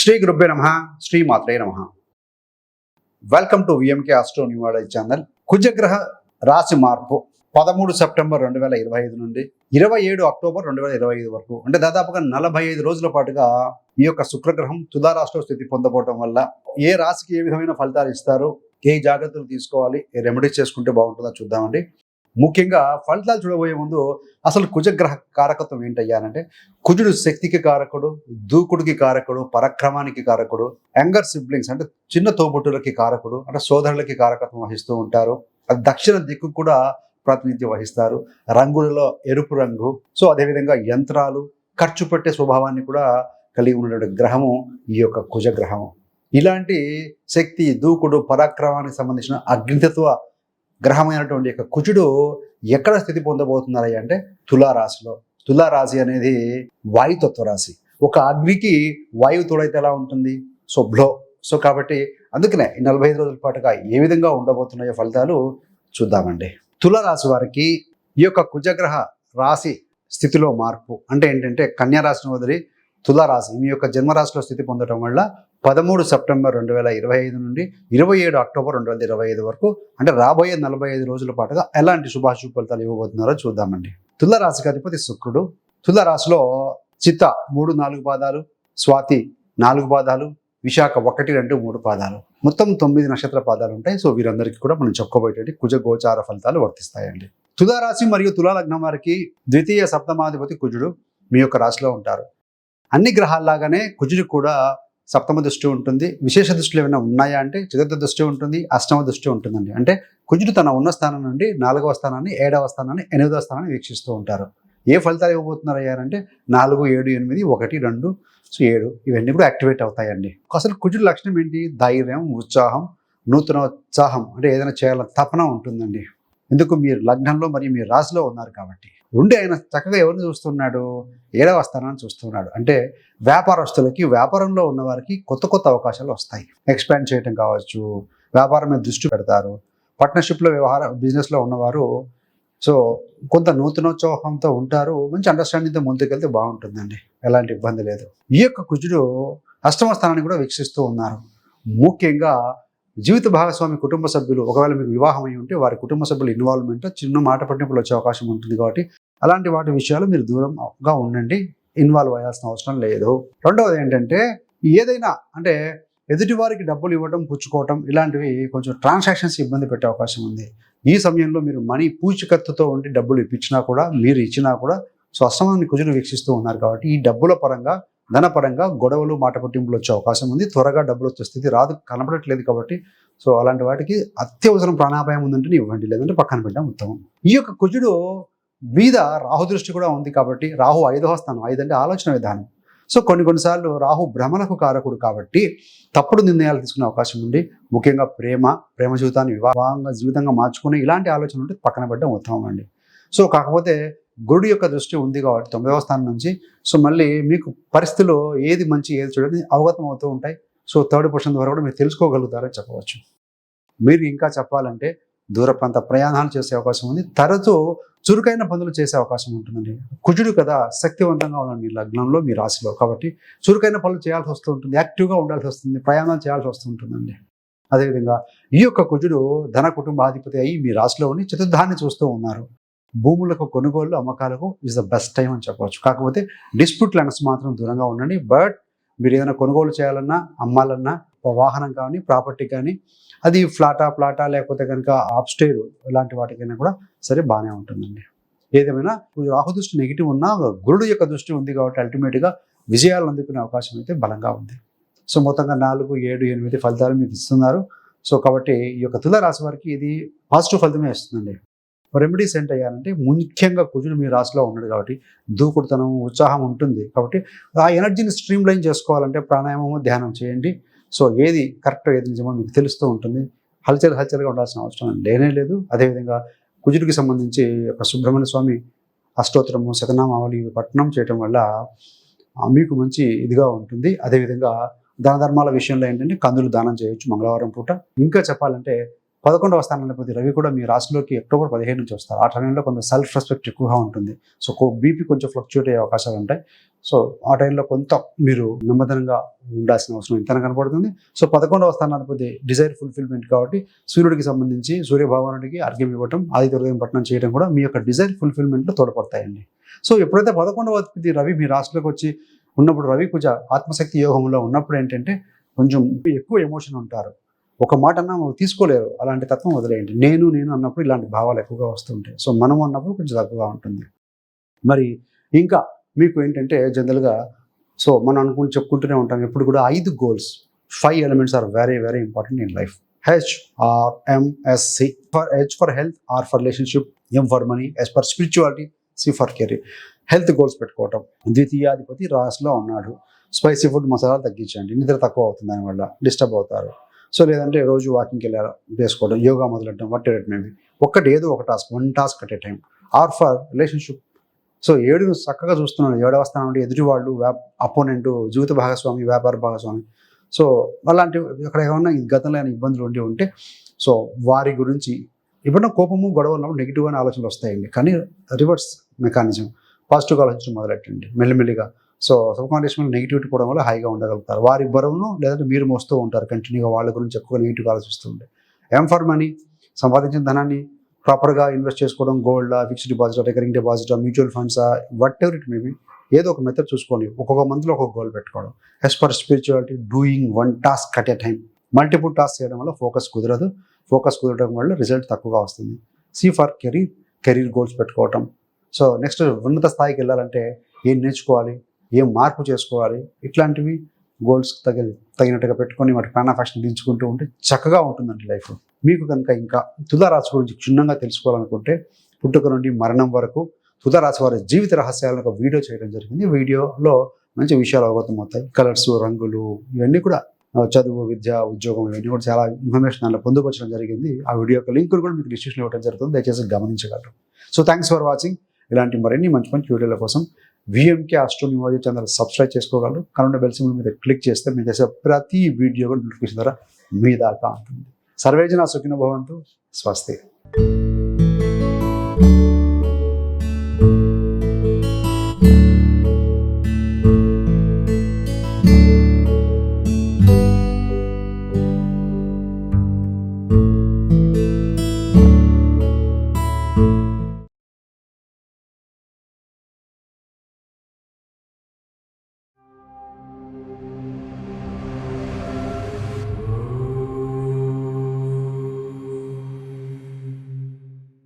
శ్రీ గురుబ్బే నమ శ్రీ మాత్రే నమ. వెల్కమ్ టు విఎంకే ఆస్ట్రో న్యూవాడ ఛానల్ కుజగ్రహ రాశి మార్పు పదమూడు సెప్టెంబర్ రెండు వేల ఇరవై ఐదు నుండి ఇరవై ఏడు అక్టోబర్ రెండు వేల ఇరవై ఐదు వరకు. అంటే దాదాపుగా నలభై ఐదు రోజుల పాటుగా ఈ యొక్క శుక్రగ్రహం తులారాష్ట్ర స్థితి పొందబోవడం వల్ల ఏ రాశికి ఏ విధమైన ఫలితాలు ఇస్తారు ఏ జాగ్రత్తలు తీసుకోవాలి ఏ రెమెడీస్ చేసుకుంటే బాగుంటుందో చూద్దామండి. ముఖ్యంగా ఫలితాలు చూడబోయే ముందు అసలు కుజగ్రహ కారకత్వం ఏంటయ్యానంటే కుజుడు శక్తికి కారకుడు దూకుడికి కారకుడు పరక్రమానికి కారకుడు యంగర్ సిబ్లింగ్స్ అంటే చిన్న తోబుట్టులకి కారకుడు అంటే సోదరులకి కారకత్వం వహిస్తూ ఉంటారు. అది దక్షిణ దిక్కు కూడా ప్రాతినిధ్యం వహిస్తారు. రంగులలో ఎరుపు రంగు సో అదేవిధంగా యంత్రాలు ఖర్చు పెట్టే స్వభావాన్ని కూడా కలిగి ఉన్నటువంటి గ్రహము ఈ యొక్క కుజగ్రహము. ఇలాంటి శక్తి దూకుడు పరాక్రమానికి సంబంధించిన అగ్నితత్వ గ్రహమైనటువంటి యొక్క కుజుడు ఎక్కడ స్థితి పొందబోతున్నారయ్య అంటే తులారాశిలో. తులారాశి అనేది వాయుతత్వ రాశి. ఒక అగ్నికి వాయువు తోడైతే ఎలా ఉంటుంది? So blow. సో కాబట్టి అందుకనే నలభై ఐదు రోజుల పాటుగా ఏ విధంగా ఉండబోతున్నాయో ఫలితాలు చూద్దామండి. తులారాశి వారికి ఈ యొక్క కుజగ్రహ రాశి స్థితిలో మార్పు అంటే ఏంటంటే కన్యా రాశిని వదిలి తులారాశి మీ యొక్క జన్మరాశిలో స్థితి పొందడం వల్ల పదమూడు సెప్టెంబర్ రెండు వేల ఇరవై ఐదు నుండి ఇరవై ఏడు అక్టోబర్ రెండు వేల ఇరవై ఐదు వరకు అంటే రాబోయే నలభై ఐదు రోజుల పాటుగా ఎలాంటి శుభాశుభ ఫలితాలు ఇవ్వబోతున్నారో చూద్దామండి. తులారాశికి అధిపతి శుక్రుడు. తులారాశిలో చిత్త మూడు నాలుగు పాదాలు స్వాతి నాలుగు పాదాలు విశాఖ ఒకటి రెండు మూడు పాదాలు. మొత్తం తొమ్మిది నక్షత్ర పాదాలు ఉంటాయి. సో వీరందరికీ కూడా మనం చెప్పుకోబోయేటువంటి కుజ గోచార ఫలితాలు వర్తిస్తాయండి. తులారాశి మరియు తులాలగ్నం వారికి ద్వితీయ సప్తమాధిపతి కుజుడు మీ యొక్క రాశిలో ఉంటారు. అన్ని గ్రహాల్లాగానే కుజుడికి కూడా సప్తమ దృష్టి ఉంటుంది. విశేష దృష్టిలు ఏమైనా ఉన్నాయా అంటే చతుర్థ దృష్టి ఉంటుంది అష్టమ దృష్టి ఉంటుందండి. అంటే కుజుడు తన ఉన్న స్థానం నుండి నాలుగవ స్థానాన్ని ఏడవ స్థానాన్ని ఎనిమిదవ స్థానాన్ని వీక్షిస్తూ ఉంటారు. ఏ ఫలితాలు ఇవ్వబోతున్నారు అయ్యారంటే నాలుగు ఏడు ఎనిమిది ఒకటి రెండు సో ఏడు ఇవన్నీ కూడా యాక్టివేట్ అవుతాయండి. అసలు కుజుడు లక్షణం ఏంటి? ధైర్యం ఉత్సాహం నూతన ఉత్సాహం అంటే ఏదైనా చేయాలని తపన ఉంటుందండి. ఎందుకు? మీరు లగ్నంలో మరియు మీ రాశిలో ఉన్నారు కాబట్టి. ఉండి ఆయన చక్కగా ఎవరిని చూస్తున్నాడు? ఏడవ స్థానాన్ని చూస్తున్నాడు. అంటే వ్యాపారస్తులకి వ్యాపారంలో ఉన్న వారికి కొత్త కొత్త అవకాశాలు వస్తాయి. ఎక్స్పాండ్ చేయటం కావచ్చు వ్యాపారం మీద దృష్టి పెడతారు. పార్ట్నర్షిప్లో వ్యవహార బిజినెస్లో ఉన్నవారు సో కొంత నూతనోత్సాహంతో ఉంటారు. మంచి అండర్స్టాండింగ్తో ముందుకెళ్తే బాగుంటుందండి. ఎలాంటి ఇబ్బంది లేదు. ఈ యొక్క కుజుడు అష్టమ స్థానాన్ని కూడా వీక్షిస్తూ ఉన్నారు. ముఖ్యంగా జీవిత భాగస్వామి కుటుంబ సభ్యులు ఒకవేళ మీకు వివాహం అయి ఉంటే వారి కుటుంబ సభ్యుల ఇన్వాల్వ్మెంట్ చిన్న మాట పట్టింపులు వచ్చే అవకాశం ఉంటుంది కాబట్టి అలాంటి వాటి విషయాలు మీరు దూరంగా ఉండండి. ఇన్వాల్వ్ అయ్యాల్సిన అవసరం లేదు. రెండవది ఏంటంటే ఏదైనా అంటే ఎదుటి వారికి డబ్బులు ఇవ్వడం పుచ్చుకోవటం ఇలాంటివి కొంచెం ట్రాన్సాక్షన్స్ ఇబ్బంది పెట్టే అవకాశం ఉంది. ఈ సమయంలో మీరు మనీ పూచికత్తుతో ఉండి డబ్బులు ఇప్పించినా కూడా మీరు ఇచ్చినా కూడా సో కుజును వీక్షిస్తూ ఉన్నారు కాబట్టి ఈ డబ్బుల పరంగా ధనపరంగా గొడవలు మాట పట్టింపులు వచ్చే అవకాశం ఉంది. త్వరగా డబ్బులు వచ్చే స్థితి రాదు కనపడట్లేదు కాబట్టి. సో అలాంటి వాటికి అత్యవసరం ప్రాణాపాయం ఉందంటే ఇవ్వండి లేదంటే పక్కన పెట్టడం ఉత్తమం. ఈ యొక్క కుజుడు మీద రాహు దృష్టి కూడా ఉంది కాబట్టి రాహు ఐదవ స్థానం ఐదు అంటే ఆలోచన విధానం. సో కొన్ని కొన్నిసార్లు రాహు భ్రమలకు కారకుడు కాబట్టి తప్పుడు నిర్ణయాలు తీసుకునే అవకాశం ఉంది. ముఖ్యంగా ప్రేమ ప్రేమ జీవితాన్ని వివాహంగా జీవితంగా మార్చుకుని ఇలాంటి ఆలోచన ఉంటే పక్కన పెట్టడం ఉత్తమం అండి. సో కాకపోతే గురుడు యొక్క దృష్టి ఉంది కాబట్టి తొమ్మిదవ స్థానం నుంచి. సో మళ్ళీ మీకు పరిస్థితిలో ఏది మంచి ఏది చూడని అవగతం అవుతూ ఉంటాయి. సో థర్డ్ పొజిషన్ ద్వారా కూడా మీరు తెలుసుకోగలుగుతారని చెప్పవచ్చు. మీరు ఇంకా చెప్పాలంటే దూర ప్రాంత ప్రయాణాలు చేసే అవకాశం ఉంది. తరచూ చురుకైన పనులు చేసే అవకాశం ఉంటుందండి. కుజుడు కదా శక్తివంతంగా ఉన్నాడు మీ లగ్నంలో మీ రాశిలో కాబట్టి చురుకైన పనులు చేయాల్సి వస్తూ ఉంటుంది. యాక్టివ్గా ఉండాల్సి వస్తుంది. ప్రయాణాలు చేయాల్సి వస్తూ ఉంటుందండి. అదేవిధంగా ఈ యొక్క కుజుడు ధన కుటుంబాధిపతి అయ్యి మీ రాశిలో ఉండి చతుర్థాన్ని చూస్తూ ఉన్నారు. భూములకు కొనుగోలు అమ్మకాలకు ఇస్ ద బెస్ట్ టైం అని చెప్పవచ్చు. కాకపోతే డిస్ప్యూట్ ల్యాండ్స్ మాత్రం దూరంగా ఉండండి. బట్ మీరు ఏదైనా కొనుగోలు చేయాలన్నా అమ్మాలన్నా ఒక వాహనం కానీ ప్రాపర్టీ కానీ అది ఫ్లాటా ప్లాటా లేకపోతే కనుక ఆప్స్టేర్ ఇలాంటి వాటికైనా కూడా సరే బాగానే ఉంటుందండి. ఏదేమైనా రాహు దృష్టి నెగిటివ్ ఉన్నా గురుడు యొక్క దృష్టి ఉంది కాబట్టి అల్టిమేట్గా విజయాలు అందుకునే అవకాశం అయితే బలంగా ఉంది. సో మొత్తంగా నాలుగు ఏడు ఎనిమిది ఫలితాలు మీకు ఇస్తున్నారు. సో కాబట్టి ఈ యొక్క తుల రాశి వారికి ఇది పాజిటివ్ ఫలితమే ఇస్తుందండి. రెమెడీస్ ఏంటయ్యారంటే ముఖ్యంగా కుజుడు మీ రాశిలో ఉన్నాడు కాబట్టి దూకుడుతనం ఉత్సాహం ఉంటుంది కాబట్టి ఆ ఎనర్జీని స్ట్రీమ్ లైన్ చేసుకోవాలంటే ప్రాణాయామము ధ్యానం చేయండి. సో ఏది కరెక్ట్ ఏది నిజమో మీకు తెలుస్తూ ఉంటుంది. హల్చల్ హల్చల్గా ఉండాల్సిన అవసరం లేనే లేదు. అదేవిధంగా కుజుడికి సంబంధించి ఒక సుబ్రహ్మణ్య స్వామి అష్టోత్తరము శతనామావళి ఇవి పట్టణం చేయటం వల్ల మీకు మంచి ఇదిగా ఉంటుంది. అదేవిధంగా దాన ధర్మాల విషయంలో ఏంటంటే కందులు దానం చేయొచ్చు మంగళవారం పూట. ఇంకా చెప్పాలంటే పదకొండవ ప్రతి రవి కూడా మీ రాశిలోకి అక్టోబర్ పదిహేను నుంచి వస్తారు. ఆ టైంలో కొంత సెల్ఫ్ రెస్పెక్ట్ ఎక్కువగా ఉంటుంది. సో బీపీ కొంచెం ఫ్లక్చుయేట్ అయ్యే అవకాశాలు ఉంటాయి. సో ఆ టైంలో కొంత మీరు నిమ్మదనంగా ఉండాల్సిన అవసరం ఇంతనే కనపడుతుంది సో పదకొండవ స్థానాధిపతి డిజైర్ ఫుల్ఫిల్మెంట్ కాబట్టి సూర్యుడికి సంబంధించి సూర్యభగవానుడికి అర్ఘ్యం ఇవ్వటం ఆదిత్య హృదయం పట్టణం చేయడం కూడా మీ యొక్క డిజైర్ ఫుల్ఫిల్మెంట్లో తోడ్పడతాయండి. సో ఎప్పుడైతే పదకొండవ అధిపతి రవి మీ రాశిలోకి వచ్చి ఉన్నప్పుడు రవి కొంచెం ఆత్మశక్తి యోగంలో ఉన్నప్పుడు ఏంటంటే కొంచెం ఎక్కువ ఎమోషన్ ఉంటారు. ఒక మాట అన్నా తీసుకోలేరు అలాంటి తత్వం వదిలేయండి. నేను నేను అన్నప్పుడు ఇలాంటి భావాలు ఎక్కువగా వస్తుంటాయి సో మనం అన్నప్పుడు కొంచెం తక్కువగా ఉంటుంది. మరి ఇంకా మీకు ఏంటంటే జనరల్గా సో మనం అనుకుని చెప్పుకుంటూనే ఉంటాం. ఎప్పుడు కూడా ఐదు goals five elements are very very important in life H R M S C for H for health R for relationship M for money S for spirituality C for career health goals పెట్టుకోవటం. ద్వితీయాధిపతి రాస్లో ఉన్నాడు. Spicy food masala తగ్గించండి. నిద్ర తక్కువ అవుతుంది దానివల్ల. Disturb అవుతారు. So లేదంటే రోజు వాకింగ్కి వెళ్ళారు చేసుకోవడం యోగా మొదలెట్టడం వాట్ ఎవర్ మేబీ ఒక్కటి ఏదో ఒక task one task at a time R for relationship so ఏడును చక్కగా చూస్తున్నాడు. ఏడవ స్థానం అంటే ఎదుటి వాళ్ళు అపోనెంట్ జీవిత భాగస్వామి వ్యాపార భాగస్వామి. సో అలాంటి ఎక్కడ ఏమన్నా గతంలో ఇబ్బందులు ఉండి ఉంటే సో వారి గురించి ఎప్పుడన్నా కోపము గొడవ ఉన్నప్పుడు నెగిటివ్ అనే ఆలోచనలు వస్తాయండి. కానీ రివర్స్ మెకానిజం పాజిటివ్గా ఆలోచించడం మొదలెట్టండి. మెల్లిమెల్లిగా సో సబ్కాన్షియస్ నెగిటివిటీ కూడా వల్ల హాయిగా ఉండగలుగుతారు. వారి బరువును లేదంటే మీరు మోస్తూ ఉంటారు కంటిన్యూగా వాళ్ళ గురించి ఎక్కువ నెగిటివ్గా ఆలోచిస్తూ ఎం ఫర్ మనీ సంపాదించిన ధనాన్ని ప్రాపర్గా ఇన్వెస్ట్ చేసుకోవడం gold fixed deposit recurring deposit mutual funds whatever it maybe ఏదో ఒక మెథడ్ చూసుకోండి. ఒక్కొక్క మంత్లో ఒక్కొక్క గోల్ పెట్టుకోవడం. S for spirituality doing one task at a time multiple task చేయడం వల్ల ఫోకస్ కుదరదు. ఫోకస్ కుదరడం వల్ల రిజల్ట్ తక్కువగా వస్తుంది. C for career career goals పెట్టుకోవటం. సో నెక్స్ట్ ఉన్నత స్థాయికి వెళ్ళాలంటే ఏం నేర్చుకోవాలి? ఏం మార్పు చేసుకోవాలి? ఇట్లాంటివి గోల్స్ తగి తగినట్టుగా పెట్టుకొని వాటి ప్లాన్ దించుకుంటూ ఉంటే చక్కగా ఉంటుందండి లైఫ్. మీకు కనుక ఇంకా తులారాశి గురించి క్షుణ్ణంగా తెలుసుకోవాలనుకుంటే పుట్టుక నుండి మరణం వరకు తులారాశి వారి జీవిత రహస్యాలను ఒక వీడియో చేయడం జరిగింది. వీడియోలో మంచి విషయాలు అవగతం అవుతాయి కలర్స్ రంగులు ఇవన్నీ కూడా చదువు విద్య ఉద్యోగం ఇవన్నీ కూడా చాలా ఇన్ఫర్మేషన్ దాంట్లో పొందుపరచడం జరిగింది. ఆ వీడియో యొక్క లింక్ కూడా మీకు డిస్క్రిప్షన్ ఇవ్వడం జరుగుతుంది. దయచేసి గమనించగలరు. So thanks for watching. ఇలాంటి మరిన్ని మంచి మంచి వీడియోల కోసం VMK astro numerology channel subscribe చేసుకోగలరు. కనుండ బెల్ సింబల్ మీద క్లిక్ చేస్తే మీరు చేసే ప్రతి వీడియో నోటిఫికేషన్ ద్వారా మీ దాకా ఉంటుంది. సర్వేజన సుఖిన భవంతు. స్వస్తి.